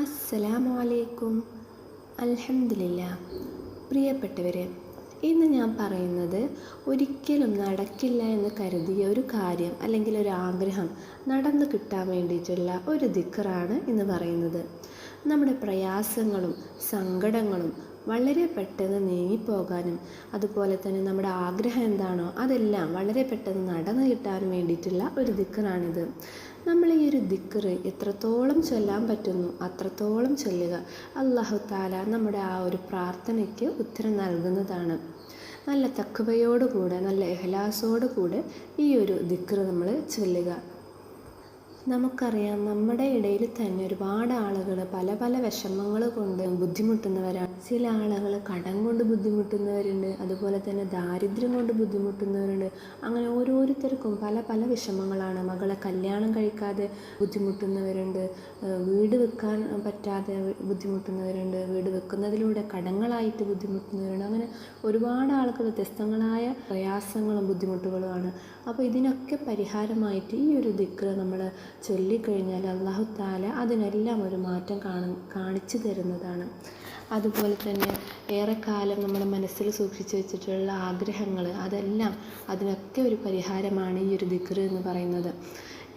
അസ്സലാമു അലൈക്കും അൽഹംദുലില്ലാ. പ്രിയപ്പെട്ടവരെ ഇന്ന് ഞാൻ പറയുന്നത് ഒരിക്കലും നടക്കില്ല എന്ന് കരുതിയ ഒരു കാര്യം അല്ലെങ്കിൽ ഒരു ആഗ്രഹം നടന്നു കിട്ടാൻ വേണ്ടിയിട്ടുള്ള ഒരു ദിക്കറാണ് എന്ന് പറയുന്നത്. നമ്മുടെ പ്രയാസങ്ങളും സങ്കടങ്ങളും വളരെ പെട്ടെന്ന് നീങ്ങിപ്പോകാനും അതുപോലെ തന്നെ നമ്മുടെ ആഗ്രഹം എന്താണോ അതെല്ലാം വളരെ പെട്ടെന്ന് നടന്നു കിട്ടാനും വേണ്ടിയിട്ടുള്ള ഒരു ദിക്കറാണിത്. നമ്മൾ ഈ ഒരു ദിക്കറ് എത്രത്തോളം ചൊല്ലാൻ പറ്റുന്നു അത്രത്തോളം ചൊല്ലുക അള്ളാഹു താല നമ്മുടെ ആ ഒരു പ്രാർത്ഥനയ്ക്ക് ഉത്തരം നൽകുന്നതാണ്. നല്ല തക്കവയോടുകൂടെ നല്ല എഹ്ലാസോടുകൂടെ ഈ ഒരു ദിക്കറ് നമ്മൾ ചൊല്ലുക. നമുക്കറിയാം നമ്മുടെ ഇടയിൽ തന്നെ ഒരുപാട് ആളുകൾ പല പല വിഷമങ്ങൾ കൊണ്ട് ബുദ്ധിമുട്ടുന്നവരാണ്. ചില ആളുകൾ കടം കൊണ്ട് ബുദ്ധിമുട്ടുന്നവരുണ്ട് അതുപോലെ തന്നെ ദാരിദ്ര്യം കൊണ്ട് ബുദ്ധിമുട്ടുന്നവരുണ്ട്. അങ്ങനെ ഓരോരുത്തർക്കും പല പല വിഷമങ്ങളാണ്. മകളെ കല്യാണം കഴിക്കാതെ ബുദ്ധിമുട്ടുന്നവരുണ്ട് വീട് വെക്കാൻ പറ്റാതെ ബുദ്ധിമുട്ടുന്നവരുണ്ട് വീട് വെക്കുന്നതിലൂടെ കടങ്ങളായിട്ട് ബുദ്ധിമുട്ടുന്നവരുണ്ട്. അങ്ങനെ ഒരുപാട് ആൾക്ക് വ്യത്യസ്തങ്ങളായ പ്രയാസങ്ങളും ബുദ്ധിമുട്ടുകളുമാണ്. അപ്പോൾ ഇതിനൊക്കെ പരിഹാരമായിട്ട് ഈ ഒരു ദിക്ര നമ്മൾ ചൊല്ലിക്കഴിഞ്ഞാൽ അള്ളാഹു താല അതിനെല്ലാം ഒരു മാറ്റം കാണ കാണിച്ചു തരുന്നതാണ്. അതുപോലെ തന്നെ ഏറെക്കാലം നമ്മുടെ മനസ്സിൽ സൂക്ഷിച്ചു വെച്ചിട്ടുള്ള ആഗ്രഹങ്ങൾ അതെല്ലാം അതിനൊക്കെ ഒരു പരിഹാരമാണ് ഈ ഒരു ദിക്ർ എന്ന് പറയുന്നത്.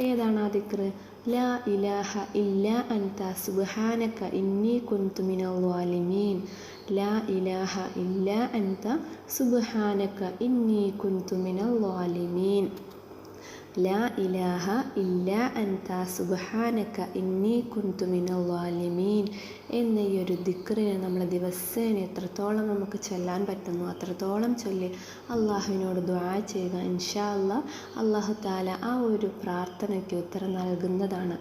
ഏതാണ് ആ ദിക്ർ? ലാ ഇലാഹ ഇല്ല അൻത സുബ്ഹാനക ഇന്നി കുന്തു മിനൽ വാലിമീൻ. ലാ ഇലാഹ ഇല്ല അൻത സുബ്ഹാനക ഇന്നി കുന്തു മിനൽ വാലിമീൻ. ലാ ഇലാഹ ഇല്ല അൻത സുബ്ഹാനക ഇന്നി കുന്തു എന്ന ഈ ഒരു ദിക്റിനെ നമ്മൾ ദിവസേന എത്രത്തോളം നമുക്ക് ചൊല്ലാൻ പറ്റുന്നു അത്രത്തോളം ചൊല്ലി അള്ളാഹുവിനോട് ദ്വാ ചെയ്യുക. ഇൻഷാ അല്ലാ അള്ളാഹു താല ആ ഒരു പ്രാർത്ഥനയ്ക്ക് ഉത്തരം നൽകുന്നതാണ്.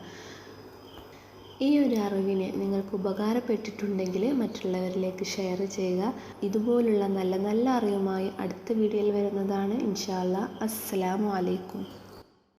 ഈ ഒരു അറിവിന് നിങ്ങൾക്ക് ഉപകാരപ്പെട്ടിട്ടുണ്ടെങ്കിൽ മറ്റുള്ളവരിലേക്ക് ഷെയർ ചെയ്യുക. ഇതുപോലുള്ള നല്ല നല്ല അറിവുമായി അടുത്ത വീഡിയോയിൽ വരുന്നതാണ്. ഇൻഷാല്ല അസ്സലാമു അലൈക്കും.